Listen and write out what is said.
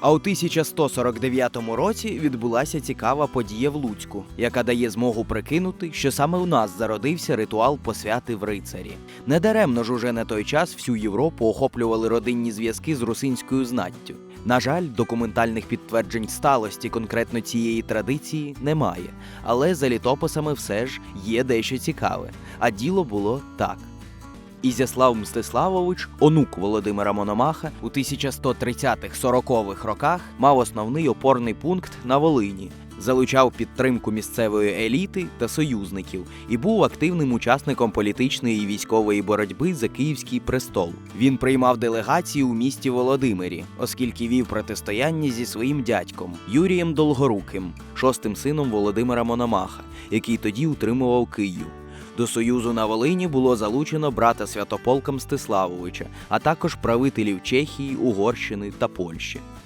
А у 1149 році відбулася цікава подія в Луцьку, яка дає змогу прикинути, що саме у нас зародився ритуал посвяти в рицарі. Недаремно ж уже на той час всю Європу охоплювали родинні зв'язки з русинською знаттю. На жаль, документальних підтверджень сталості конкретно цієї традиції немає, але за літописами все ж є дещо цікаве. А діло було так. Ізяслав Мстиславович, онук Володимира Мономаха, у 1130-40-х роках мав основний опорний пункт на Волині, залучав підтримку місцевої еліти та союзників і був активним учасником політичної і військової боротьби за київський престол. Він приймав делегації у місті Володимирі, оскільки вів протистояння зі своїм дядьком Юрієм Долгоруким, шостим сином Володимира Мономаха, який тоді утримував Київ. До союзу на Волині було залучено брата Святополка Мстиславовича, а також правителів Чехії, Угорщини та Польщі.